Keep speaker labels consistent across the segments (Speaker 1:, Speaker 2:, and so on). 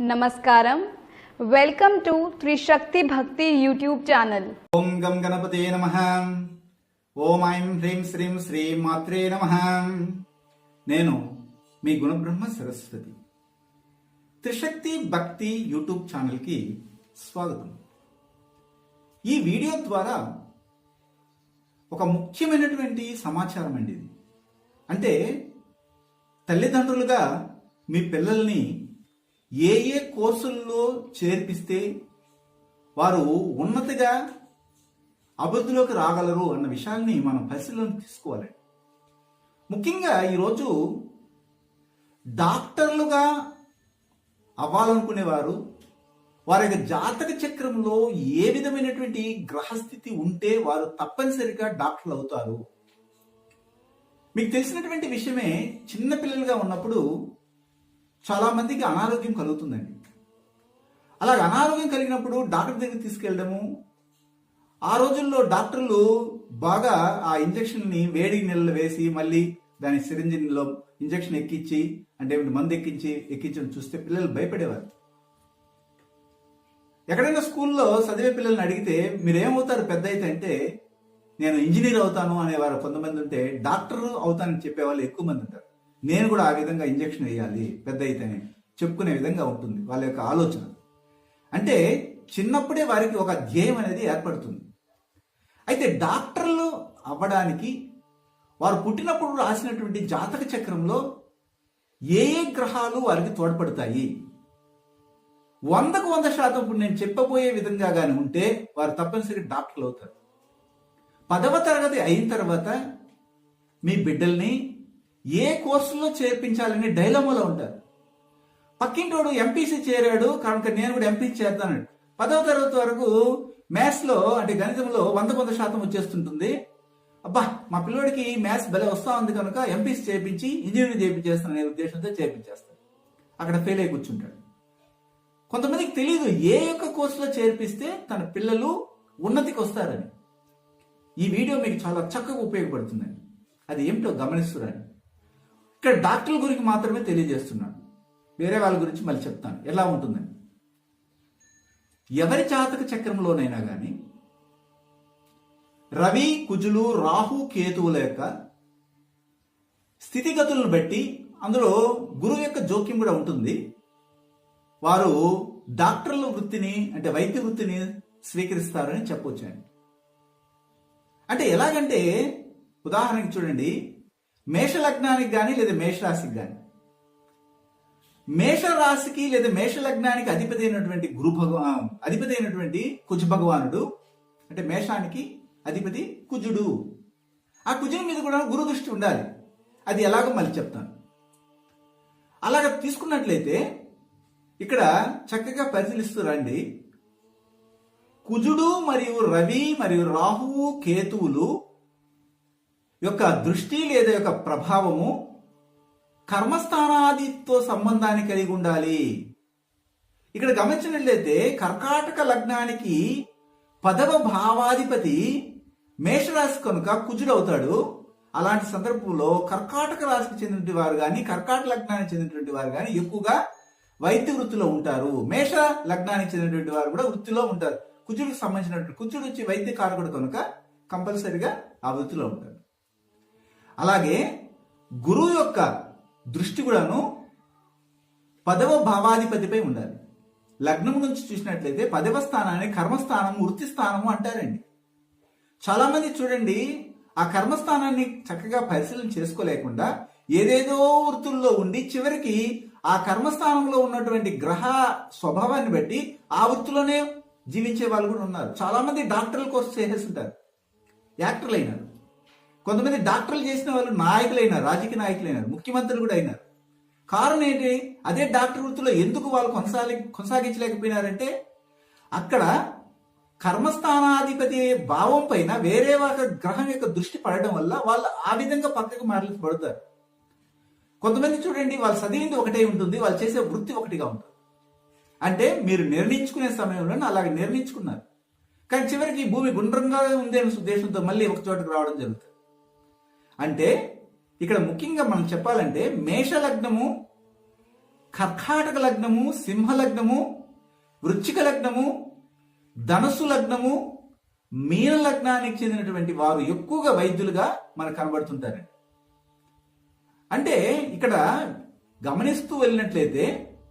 Speaker 1: నమస్కారం. Welcome to త్రిశక్తి భక్తి YouTube channel.
Speaker 2: ఓం గం గణపతే నమ. ఓం ఐం హ్రీం శ్రీం శ్రీ మాత్రే నమ. నేను మీ గుణబ్రహ్మ సరస్వతి. త్రిశక్తి భక్తి యూట్యూబ్ ఛానల్కి స్వాగతం. ఈ వీడియో ద్వారా ఒక ముఖ్యమైనటువంటి సమాచారం అండి ఇది. అంటే తల్లిదండ్రులుగా మీ పిల్లల్ని ఏ ఏ కోర్సుల్లో చేర్పిస్తే వారు ఉన్నతిగా అభివృద్ధిలోకి రాగలరు అన్న విషయాల్ని మనం పరిశీలన తీసుకోవాలి. ముఖ్యంగా ఈరోజు డాక్టర్లుగా అవ్వాలనుకునేవారు వారి యొక్క జాతక చక్రంలో ఏ విధమైనటువంటి గ్రహస్థితి ఉంటే వారు తప్పనిసరిగా డాక్టర్లు అవుతారు. మీకు తెలిసినటువంటి విషయమే చిన్నపిల్లలుగా ఉన్నప్పుడు చాలామందికి అనారోగ్యం కలుగుతుందండి. అలాగే అనారోగ్యం కలిగినప్పుడు డాక్టర్ దగ్గరికి తీసుకెళ్ళడము ఆ రోజుల్లో డాక్టర్లు బాగా ఆ ఇంజక్షన్ని వేడి నీళ్ళు వేసి మళ్ళీ దాని సిరింజిన్లో ఇంజక్షన్ ఎక్కించి అంటే మందు ఎక్కించి ఎక్కించడం చూస్తే పిల్లలు భయపడేవారు. ఎక్కడైనా స్కూల్లో చదివే పిల్లల్ని అడిగితే మీరేమవుతారు పెద్ద అయితే అంటే నేను ఇంజనీర్ అవుతాను అనేవారు కొంతమంది ఉంటే డాక్టర్ అవుతానని చెప్పేవాళ్ళు ఎక్కువ మంది ఉంటారు. నేను కూడా ఆ విధంగా ఇంజక్షన్ వేయాలి పెద్ద అయితేనే చెప్పుకునే విధంగా ఉంటుంది వాళ్ళ యొక్క ఆలోచన. అంటే చిన్నప్పుడే వారికి ఒక ధ్యేయం అనేది ఏర్పడుతుంది. అయితే డాక్టర్లు అవ్వడానికి వారు పుట్టినప్పుడు రాసినటువంటి జాతక చక్రంలో ఏ ఏ గ్రహాలు వారికి తోడ్పడతాయి? వందకు వంద శాతం ఇప్పుడు నేను చెప్పబోయే విధంగా కానీ ఉంటే వారు తప్పనిసరిగా డాక్టర్లు అవుతారు. పదవ తరగతి అయిన తర్వాత మీ బిడ్డల్ని ఏ కోర్సులో చేర్పించాలని డైలమోలో ఉంటారు. పక్కింటోడు ఎంపీసీ చేరాడు కనుక నేను కూడా ఎంపీసీ చేద్దాను పదవ తరగతి వరకు మ్యాథ్స్లో అంటే గణితంలో వంద వంద శాతం వచ్చేస్తుంటుంది. అబ్బా మా పిల్లోడికి మ్యాథ్స్ భలే వస్తా ఉంది కనుక ఎంపీసీ చేపించి ఇంజనీరింగ్ చేపించేస్తాను అనే ఉద్దేశంతో చేపించేస్తాను అక్కడ ఫెయిల్ అయి కూర్చుంటాడు. కొంతమందికి తెలియదు ఏ యొక్క కోర్సులో చేర్పిస్తే తన పిల్లలు ఉన్నతికి వస్తారని. ఈ వీడియో మీకు చాలా చక్కగా ఉపయోగపడుతుందండి. అది ఏమిటో గమనిస్తురండి. ఇక్కడ డాక్టర్ల గురించి మాత్రమే తెలియజేస్తున్నాను వేరే వాళ్ళ గురించి మళ్ళీ చెప్తాను. ఎలా ఉంటుందని ఎవరి జాతక చక్రంలోనైనా కానీ రవి కుజులు రాహు కేతువుల యొక్క స్థితిగతులను బట్టి అందులో గురువు యొక్క జోక్యం కూడా ఉంటుంది. వారు డాక్టర్ల వృత్తిని అంటే వైద్య వృత్తిని స్వీకరిస్తారని చెప్పొచ్చండి. అంటే ఎలాగంటే ఉదాహరణకి చూడండి మేష లగ్నానికి కానీ లేదా మేషరాశికి కానీ మేష రాశికి లేదా మేష లగ్నానికి అధిపతి అయినటువంటి గురు భగవా అధిపతి అయినటువంటి కుజ భగవానుడు అంటే మేషానికి అధిపతి కుజుడు. ఆ కుజుని మీద కూడా గురు దృష్టి ఉండాలి. అది ఎలాగో మళ్ళీ చెప్తాను. అలాగ తీసుకున్నట్లయితే ఇక్కడ చక్కగా పరిశీలిస్తూ రండి. కుజుడు మరియు రవి మరియు రాహువు కేతువులు యొక్క దృష్టి లేదా యొక్క ప్రభావము కర్మస్థానాదితో సంబంధాన్ని కలిగి ఉండాలి. ఇక్కడ గమనించినట్లయితే కర్కాటక లగ్నానికి పదవ భావాధిపతి మేషరాశి కనుక కుజుడవుతాడు. అలాంటి సందర్భంలో కర్కాటక రాశికి చెందినటువంటి వారు కానీ కర్కాటక లగ్నానికి చెందినటువంటి వారు కానీ ఎక్కువగా వైద్య వృత్తిలో ఉంటారు. మేష లగ్నానికి చెందినటువంటి వారు కూడా వృత్తిలో ఉంటారు. కుజుడికి సంబంధించినటువంటి కుజుడు వచ్చి వైద్య కారకుడు కనుక కంపల్సరిగా ఆ వృత్తిలో ఉంటారు అలాగే గురువు యొక్క దృష్టి కూడాను పదవ భావాధిపతిపై ఉండాలి. లగ్నం నుంచి చూసినట్లయితే పదవ స్థానాన్ని కర్మస్థానం వృత్తి స్థానము అంటారండి. చాలామంది చూడండి ఆ కర్మస్థానాన్ని చక్కగా పరిశీలన చేసుకోలేకుండా ఏదేదో వృత్తుల్లో ఉండి చివరికి ఆ కర్మస్థానంలో ఉన్నటువంటి గ్రహ స్వభావాన్ని బట్టి ఆ వృత్తిలోనే జీవించే వాళ్ళు కూడా ఉన్నారు. చాలామంది డాక్టర్ల కోర్సు చేసేస్తుంటారు యాక్టర్లు అయినారు కొంతమంది డాక్టర్లు చేసిన వాళ్ళు నాయకులైనారు రాజకీయ నాయకులైనారు ముఖ్యమంత్రులు కూడా అయినారు. కారణం ఏంటి? అదే డాక్టర్ వృత్తిలో ఎందుకు వాళ్ళు కొనసాగి కొనసాగించలేకపోయినారంటే అక్కడ కర్మస్థానాధిపతి భావం పైన వేరే ఒక గ్రహం యొక్క దృష్టి పడడం వల్ల వాళ్ళు ఆ విధంగా పక్కకు మారలి పడతారు కొంతమంది చూడండి వాళ్ళు చదివింది ఒకటే ఉంటుంది వాళ్ళు చేసే వృత్తి ఒకటిగా ఉంటుంది. అంటే మీరు నిర్ణయించుకునే సమయంలో అలాగే నిర్ణయించుకున్నారు. కానీ చివరికి భూమి గుండ్రంగా ఉంది అనే ఉద్దేశంతో మళ్ళీ ఒక చోటకు రావడం జరుగుతుంది. అంటే ఇక్కడ ముఖ్యంగా మనం చెప్పాలంటే మేష లగ్నము కర్కాటక లగ్నము సింహ లగ్నము వృచ్చిక లగ్నము ధనుసు లగ్నము మీన లగ్నానికి చెందినటువంటి వారు ఎక్కువగా వైద్యులుగా మనకు కనబడుతుంటారండి అంటే ఇక్కడ గమనిస్తూ వెళ్ళినట్లయితే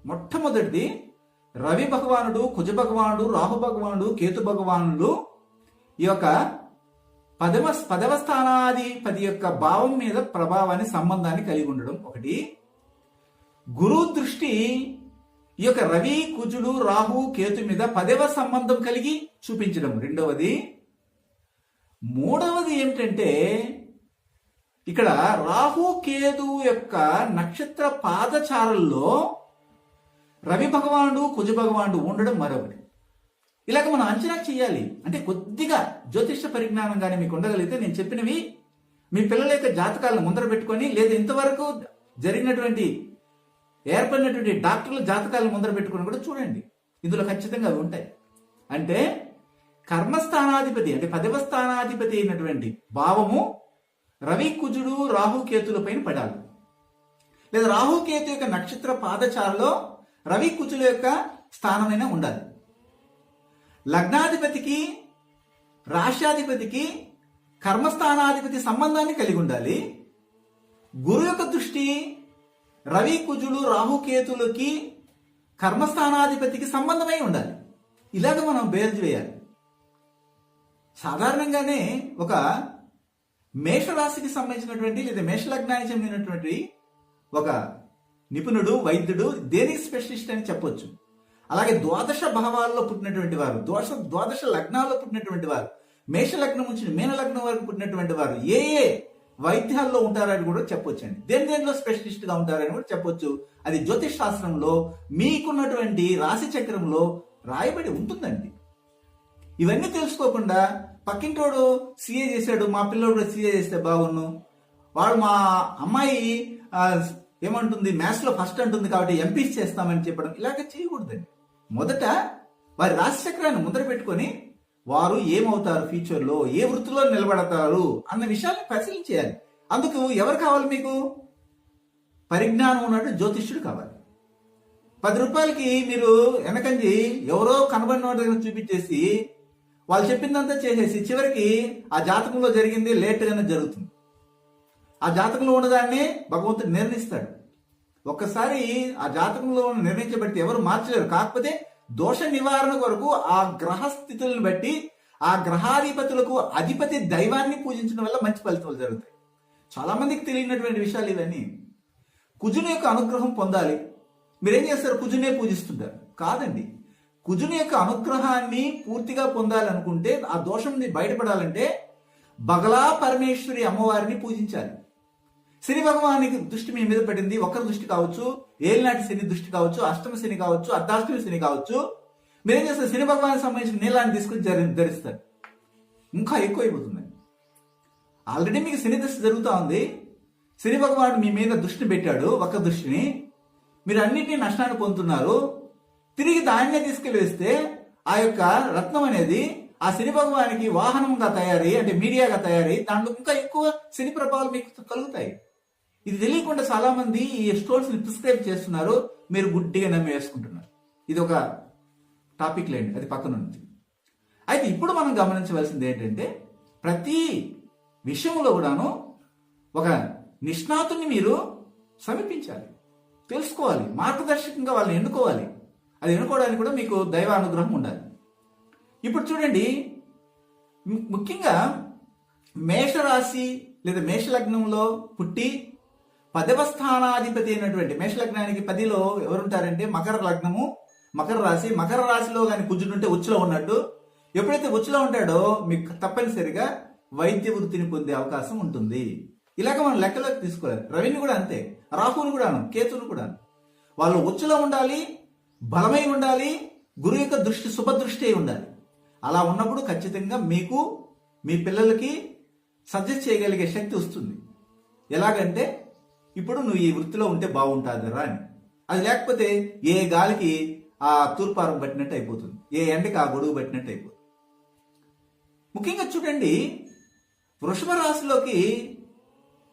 Speaker 2: మొట్టమొదటిది రవి భగవానుడు కుజ భగవానుడు రాహు భగవానుడు కేతు భగవానుడు ఈ యొక్క పదవ పదవ స్థానాధిపతి యొక్క భావం మీద ప్రభావాన్ని సంబంధాన్ని కలిగి ఉండడం ఒకటి. గురు దృష్టి ఈ యొక్క రవి కుజుడు రాహు కేతు మీద పదవ సంబంధం కలిగి చూపించడం. రెండవది. మూడవది ఏమిటంటే ఇక్కడ రాహు కేతు యొక్క నక్షత్ర పాదచారల్లో రవి భగవానుడు కుజ భగవానుడు ఉండడం మరొకటి. ఇలాగ మనం అంచనా చేయాలి అంటే కొద్దిగా జ్యోతిష పరిజ్ఞానం కానీ మీకు ఉండగలిగితే నేను చెప్పినవి మీ పిల్లల యొక్క జాతకాలను ముందర పెట్టుకొని లేదా ఇంతవరకు జరిగినటువంటి ఏర్పడినటువంటి డాక్టర్ల జాతకాలను ముందర పెట్టుకొని కూడా చూడండి. ఇందులో ఖచ్చితంగా అవి ఉంటాయి. అంటే కర్మస్థానాధిపతి అంటే పదవ స్థానాధిపతి అయినటువంటి భావము రవి కుజుడు రాహుకేతుల పైన పడాలి. లేదా రాహు కేతు యొక్క నక్షత్ర పాదచారలో రవి కుజుల యొక్క స్థానమైన ఉండాలి. లగ్నాధిపతికి రాష్ట్రాధిపతికి కర్మస్థానాధిపతి సంబంధాన్ని కలిగి ఉండాలి. గురు యొక్క దృష్టి రవి కుజులు రాహుకేతులకి కర్మస్థానాధిపతికి సంబంధమై ఉండాలి. ఇలాగ మనం బేర్జ్ వేయాలి. సాధారణంగానే ఒక మేషరాశికి సంబంధించినటువంటి లేదా మేషలగ్నానికి చెందినటువంటి ఒక నిపుణుడు వైద్యుడు దేనికి స్పెషలిస్ట్ అని చెప్పొచ్చు. అలాగే ద్వాదశ భావాల్లో పుట్టినటువంటి వారు దోష ద్వాదశ లగ్నాల్లో పుట్టినటువంటి వారు మేష లగ్నం నుంచి మీన లగ్నం వరకు పుట్టినటువంటి వారు ఏ ఏ వైద్యాల్లో ఉంటారని కూడా చెప్పొచ్చండి. దేని దేనిలో స్పెషలిస్ట్గా ఉంటారని కూడా చెప్పొచ్చు. అది జ్యోతిష్ శాస్త్రంలో మీకున్నటువంటి రాశి చక్రంలో రాయబడి ఉంటుందండి. ఇవన్నీ తెలుసుకోకుండా పక్కింటోడు సీఏ చేశాడు మా పిల్లోడు కూడా సీఏ చేస్తే బాగున్ను. వాడు మా అమ్మాయి ఏమంటుంది మ్యాథ్స్లో ఫస్ట్ అంటుంది కాబట్టి ఎంపీస్ చేస్తామని చెప్పడం ఇలాగ చేయకూడదండి. మొదట వారి రాశి ముద్ర పెట్టుకొని వారు ఏమవుతారు ఫ్యూచర్లో ఏ వృత్తిలో నిలబడతారు అన్న విషయాన్ని పరిశీలించేయాలి అందుకు ఎవరు కావాలి మీకు? పరిజ్ఞానం ఉన్నట్టు జ్యోతిష్యుడు కావాలి. పది రూపాయలకి మీరు వెనకంజి ఎవరో కనబడిన దగ్గర చూపించేసి వాళ్ళు చెప్పిందంతా చేసేసి చివరికి ఆ జాతకంలో జరిగింది లేట్గానే జరుగుతుంది. ఆ జాతకంలో ఉన్నదాన్ని భగవంతుడు నిర్ణయిస్తాడు. ఒక్కసారి ఆ జాతకంలో నిర్ణయించబట్టి నిర్ణయించబడితే ఎవరు మార్చలేరు. కాకపోతే దోష నివారణ కొరకు ఆ గ్రహ స్థితులను బట్టి ఆ గ్రహాధిపతులకు అధిపతి దైవాన్ని పూజించడం వల్ల మంచి ఫలితాలు జరుగుతాయి. చాలా మందికి తెలియనటువంటి విషయాలు ఇవన్నీ. కుజుని యొక్క అనుగ్రహం పొందాలి. మీరేం చేస్తారు? కుజునే పూజిస్తుంటారు. కాదండి. కుజుని యొక్క అనుగ్రహాన్ని పూర్తిగా పొందాలనుకుంటే ఆ దోషం బయటపడాలంటే బగలా పరమేశ్వరి అమ్మవారిని పూజించాలి. శని భగవానికి దృష్టి మీ మీద పడింది ఒకరి దృష్టి కావచ్చు ఏలినాటి శని దృష్టి కావచ్చు అష్టమ శని కావచ్చు అర్ధాష్టమి శని కావచ్చు. మీరేం చేస్తారు? శని భగవానికి సంబంధించిన నీళ్ళని తీసుకుని జరి ధరిస్తారు. ఇంకా ఎక్కువ అయిపోతుంది ఆల్రెడీ మీకు శని దృష్టి జరుగుతూ ఉంది. శని భగవానుడు మీ మీద దృష్టిని పెట్టాడు ఒక్క దృష్టిని. మీరు అన్నింటినీ నష్టాన్ని పొందుతున్నారు. తిరిగి దాన్నే తీసుకెళ్ళి వేస్తే ఆ యొక్క రత్నం అనేది ఆ శని భగవానికి వాహనంగా తయారై అంటే మీడియాగా తయారై దాంట్లో ఇంకా ఎక్కువ శని ప్రభావాలు మీకు కలుగుతాయి. ఇది తెలియకుండా చాలా మంది ఈ స్టోన్స్ని ప్రిస్క్రైబ్ చేస్తున్నారు. మీరు గుడ్డిగా నమ్మి వేసుకుంటున్నారు. ఇది ఒక టాపిక్ లేండి. అది పక్కన ఉంది. అయితే ఇప్పుడు మనం గమనించవలసింది ఏంటంటే ప్రతి విషయంలో కూడాను ఒక నిష్ణాతుని మీరు సమీపించాలి. తెలుసుకోవాలి. మార్గదర్శకంగా వాళ్ళని ఎన్నుకోవాలి. అది ఎన్నుకోవడానికి కూడా మీకు దైవ అనుగ్రహం ఉండాలి. ఇప్పుడు చూడండి ముఖ్యంగా మేషరాశి లేదా మేషలగ్నంలో పుట్టి పదవ స్థానాధిపతి అయినటువంటి మేషలగ్నానికి పదిలో ఎవరుంటారంటే మకర లగ్నము మకర రాశి. మకర రాశిలో కానీ కుజుడుంటే ఉచ్చులో ఉన్నట్టు. ఎప్పుడైతే ఉచ్చులో ఉంటాడో మీకు తప్పనిసరిగా వైద్య వృత్తిని పొందే అవకాశం ఉంటుంది. ఇలాగ మనం లెక్కలోకి తీసుకోవాలి. రవిని కూడా అంతే. రాహుని కూడాను కేతుని కూడాను. వాళ్ళు ఉచ్చులో ఉండాలి బలమై ఉండాలి గురువు యొక్క దృష్టి శుభదృష్టి అయి ఉండాలి. అలా ఉన్నప్పుడు ఖచ్చితంగా మీకు మీ పిల్లలకి సజెస్ట్ చేయగలిగే శక్తి వస్తుంది. ఎలాగంటే ఇప్పుడు నువ్వు ఈ వృత్తిలో ఉంటే బాగుంటుందిరా అని. అది లేకపోతే ఏ గాలికి ఆ తూర్పారం పట్టినట్టు అయిపోతుంది. ఏ ఎండకి ఆ గొడుగు పట్టినట్టు అయిపోతుంది. ముఖ్యంగా చూడండి వృషభ రాశిలోకి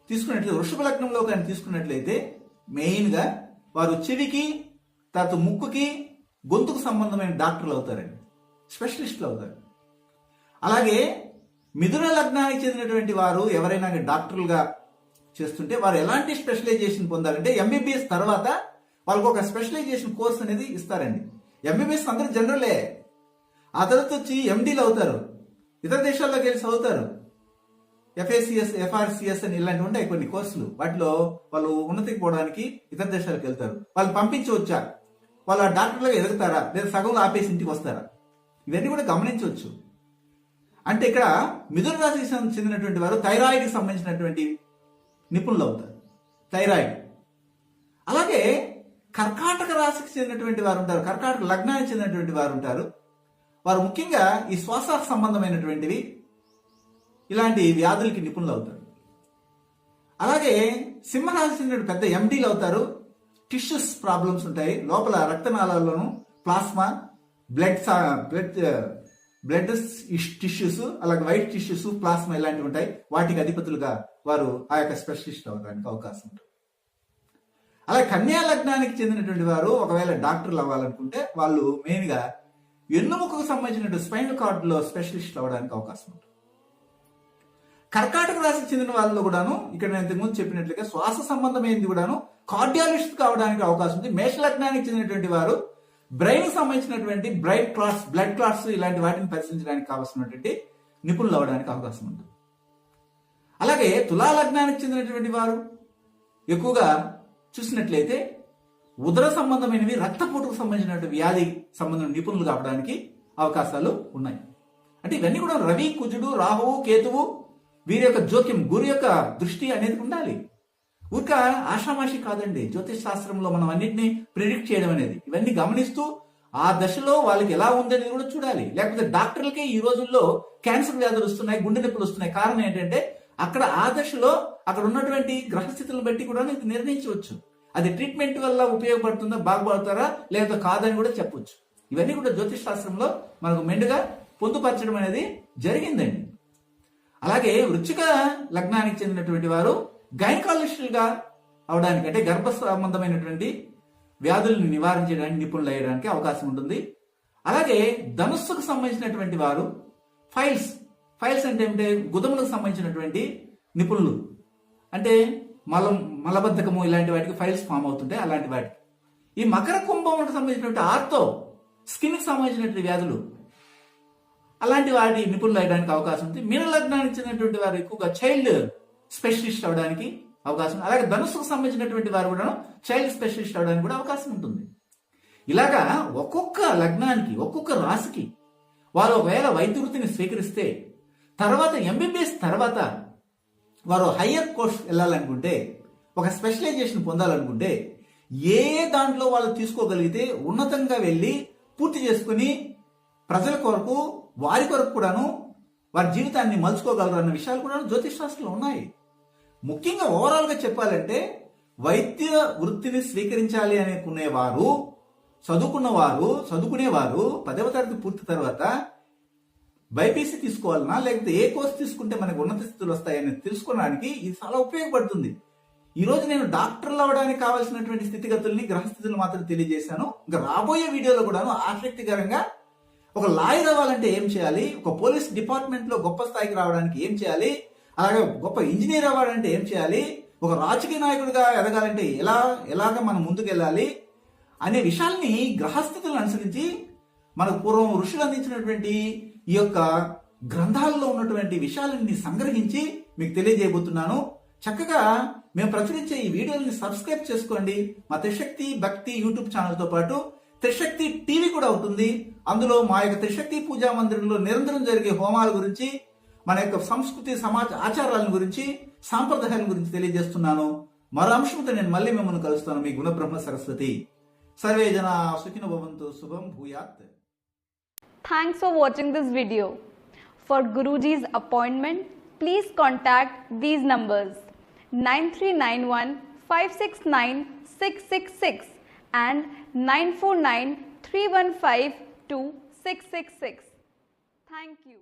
Speaker 2: తీసుకున్నట్లయితే వృషభ లగ్నంలో కానీ తీసుకున్నట్లయితే మెయిన్గా వారు చెవికి తర్వాత ముక్కుకి గొంతుకు సంబంధమైన డాక్టర్లు అవుతారండి. స్పెషలిస్టులు అవుతారు. అలాగే మిథున లగ్నానికి చెందినటువంటి వారు ఎవరైనా డాక్టర్లుగా చేస్తుంటే వారు ఎలాంటి స్పెషలైజేషన్ పొందాలంటే ఎంబీబీఎస్ తర్వాత వాళ్ళకు ఒక స్పెషలైజేషన్ కోర్స్ అనేది ఇస్తారండి. ఎంబీబీఎస్ అందరూ జనరలే. ఆ తర్వాత వచ్చి ఎండీలు అవుతారు. ఇతర దేశాల్లోకి వెళ్ళి చదువుతారు. ఎఫ్ఏసిఎస్ ఎఫ్ఆర్సిఎస్ అని ఇలాంటివి ఉంటాయి కొన్ని కోర్సులు. వాటిలో వాళ్ళు ఉన్నతికి పోవడానికి ఇతర దేశాలకు వెళ్తారు. వాళ్ళు పంపించవచ్చా? వాళ్ళు ఆ డాక్టర్లుగా ఎదుగుతారా? లేదా సగంలో ఆపేసి ఇంటికి వస్తారా? ఇవన్నీ కూడా గమనించవచ్చు. అంటే ఇక్కడ మిథున రాశికి చెందినటువంటి వారు థైరాయిడ్కి సంబంధించినటువంటి నిపుణులు అవుతారు థైరాయిడ్. అలాగే కర్కాటక రాశికి చెందినటువంటి వారు ఉంటారు కర్కాటక లగ్నానికి చెందినటువంటి వారు ఉంటారు వారు ముఖ్యంగా ఈ శ్వాస సంబంధమైనటువంటివి ఇలాంటి వ్యాధులకి నిపుణులు అవుతారు అలాగే సింహరాశి చెందిన పెద్ద ఎండీలు అవుతారు. టిష్యూస్ ప్రాబ్లమ్స్ ఉంటాయి. లోపల రక్తనాళాల్లోనూ plasma blood blood blood tissues అలాగే వైట్ టిష్యూస్ ప్లాస్మా ఇలాంటివి ఉంటాయి. వాటికి అధిపతులుగా వారు ఆ యొక్క స్పెషలిస్ట్ అవడానికి అవకాశం ఉంటుంది. అలాగే కన్యా లగ్నానికి చెందినటువంటి వారు ఒకవేళ డాక్టర్లు అవ్వాలనుకుంటే వాళ్ళు మెయిన్గా వెన్నుముకకు సంబంధించిన స్పైన్ కార్డులో స్పెషలిస్ట్ అవ్వడానికి అవకాశం ఉంటుంది. కర్కాటక రాశికి చెందిన వాళ్ళలో కూడాను ఇక్కడ నేను ఇంతకుముందు చెప్పినట్లుగా శ్వాస సంబంధమైనది కూడాను కార్డియాలజిస్ట్ కావడానికి అవకాశం ఉంది. మేష లగ్నానికి చెందినటువంటి వారు బ్రెయిన్ సంబంధించినటువంటి బ్రైట్ క్లాట్స్ బ్లడ్ క్లాట్స్ ఇలాంటి వాటిని పరిశీలించడానికి కావాల్సినటువంటి నిపుణులు అవడానికి అవకాశం ఉంటుంది అలాగే తులా లగ్నానికి చెందినటువంటి వారు ఎక్కువగా చూసినట్లయితే ఉదర సంబంధమైనవి రక్తపోటుకు సంబంధించినటువంటి వ్యాధి సంబంధం నిపుణులు కావడానికి అవకాశాలు ఉన్నాయి. అంటే ఇవన్నీ కూడా రవి కుజుడు రాహువు కేతువు వీరి యొక్క జోక్యం గురి యొక్క దృష్టి అనేది ఉండాలి. ఊరిక ఆషామాషి కాదండి. జ్యోతిష్ శాస్త్రంలో మనం అన్నింటినీ ప్రిడిక్ట్ చేయడం అనేది. ఇవన్నీ గమనిస్తూ ఆ దశలో వాళ్ళకి ఎలా ఉందనేది కూడా చూడాలి. లేకపోతే డాక్టర్లకే ఈ రోజుల్లో క్యాన్సర్ వ్యాధులు వస్తున్నాయి గుండె నొప్పులు వస్తున్నాయి. కారణం ఏంటంటే అక్కడ ఆ దశలో అక్కడ ఉన్నటువంటి గ్రహస్థితులను బట్టి కూడా ఇది నిర్ణయించవచ్చు. అది ట్రీట్మెంట్ వల్ల ఉపయోగపడుతుందా బాగుపడతారా లేదా కాదని కూడా చెప్పొచ్చు. ఇవన్నీ కూడా జ్యోతిష్ శాస్త్రంలో మనకు మెండుగా పొందుపరచడం అనేది జరిగిందండి. అలాగే వృచ్చిక లగ్నానికి చెందినటువంటి వారు గైనకాలజిస్టులుగా అవడానికి అంటే గర్భ సంబంధమైనటువంటి వ్యాధులను నివారించడానికి నిపుణులు అయ్యడానికి అవకాశం ఉంటుంది. అలాగే ధనుస్సుకు సంబంధించినటువంటి వారు ఫైల్స్ ఫైల్స్ అంటే ఏంటంటే గుదములకు సంబంధించినటువంటి నిపుణులు. అంటే మలం మలబద్ధకము ఇలాంటి వాటికి ఫైల్స్ ఫామ్ అవుతుంటాయి అలాంటి వాటికి. ఈ మకర కుంభంకి సంబంధించినటువంటి ఆర్తో స్కిన్కి సంబంధించినటువంటి వ్యాధులు అలాంటి వాటి నిపుణులు అయ్యడానికి అవకాశం ఉంది మీన లగ్నానికి చెందినటువంటి వారు ఎక్కువగా చైల్డ్ స్పెషలిస్ట్ అవడానికి అవకాశం అలాగే ధనుసుకు సంబంధించినటువంటి వారు కూడా చైల్డ్ స్పెషలిస్ట్ అవడానికి కూడా అవకాశం ఉంటుంది. ఇలాగా ఒక్కొక్క లగ్నానికి ఒక్కొక్క రాశికి వారు ఒకవేళ వైద్య వృత్తిని స్వీకరిస్తే తర్వాత ఎంబీబీఎస్ తర్వాత వారు హయ్యర్ కోర్స్ వెళ్ళాలనుకుంటే ఒక స్పెషలైజేషన్ పొందాలనుకుంటే ఏ దాంట్లో వాళ్ళు తీసుకోగలిగితే ఉన్నతంగా వెళ్ళి పూర్తి చేసుకుని ప్రజల కొరకు వారి కొరకు కూడాను వారి జీవితాన్ని మలుచుకోగలరు అన్న విషయాలు కూడా జ్యోతిష్ శాస్త్రంలో ఉన్నాయి. ముఖ్యంగా ఓవరాల్గా చెప్పాలంటే వైద్య వృత్తిని స్వీకరించాలి అనుకునేవారు చదువుకున్నవారు చదువుకునేవారు పదవ తరగతి పూర్తి తర్వాత బైపీసీ తీసుకోవాలన్నా లేకపోతే ఏ కోర్స్ తీసుకుంటే మనకు ఉన్నత స్థితులు వస్తాయని తెలుసుకోవడానికి ఇది చాలా ఉపయోగపడుతుంది. ఈరోజు నేను డాక్టర్లు అవ్వడానికి కావాల్సినటువంటి స్థితిగతుల్ని గ్రహస్థితులు మాత్రం తెలియజేశాను. ఇంకా రాబోయే వీడియోలో కూడాను ఆసక్తికరంగా ఒక లాయర్ అవ్వాలంటే ఏం చేయాలి? ఒక పోలీస్ డిపార్ట్మెంట్లో గొప్ప స్థాయికి రావడానికి ఏం చేయాలి? అలాగే గొప్ప ఇంజనీర్ అవ్వాలంటే ఏం చేయాలి? ఒక రాజకీయ నాయకుడిగా ఎదగాలంటే ఎలా ఎలాగ మనం ముందుకు వెళ్ళాలి అనే విషయాల్ని గ్రహస్థితులను అనుసరించి మనకు పూర్వం ఋషులు అందించినటువంటి ఈ యొక్క గ్రంథాల్లో ఉన్నటువంటి విషయాలన్నీ సంగ్రహించి మీకు తెలియజేయబోతున్నాను. చక్కగా మేము ప్రచురించే ఈ వీడియోని సబ్స్క్రైబ్ చేసుకోండి. మతశక్తి భక్తి యూట్యూబ్ ఛానల్తో పాటు త్రిశక్తి టీవీ కూడా ఉంటుంది. అందులో మా యొక్క త్రిశక్తి పూజా మందిరంలో నిరంతరం జరిగే హోమాల గురించి మన యొక్క సంస్కృతి సమాజ ఆచారాల గురించి సాంప్రదాయాల గురించి తెలియజేస్తున్నాను. మరో అంశంతో నేను మళ్ళీ మిమ్మల్ని కలుస్తాను. మీ గుణబ్రహ్మ సరస్వతి. సర్వే జన సుఖిన భవంతు శుభం భూయాత్.
Speaker 1: Thanks for watching this video for గురూజీస్ appointment please contact these numbers nine three nine one five six nine six six six and 949 315 2666. Thank you.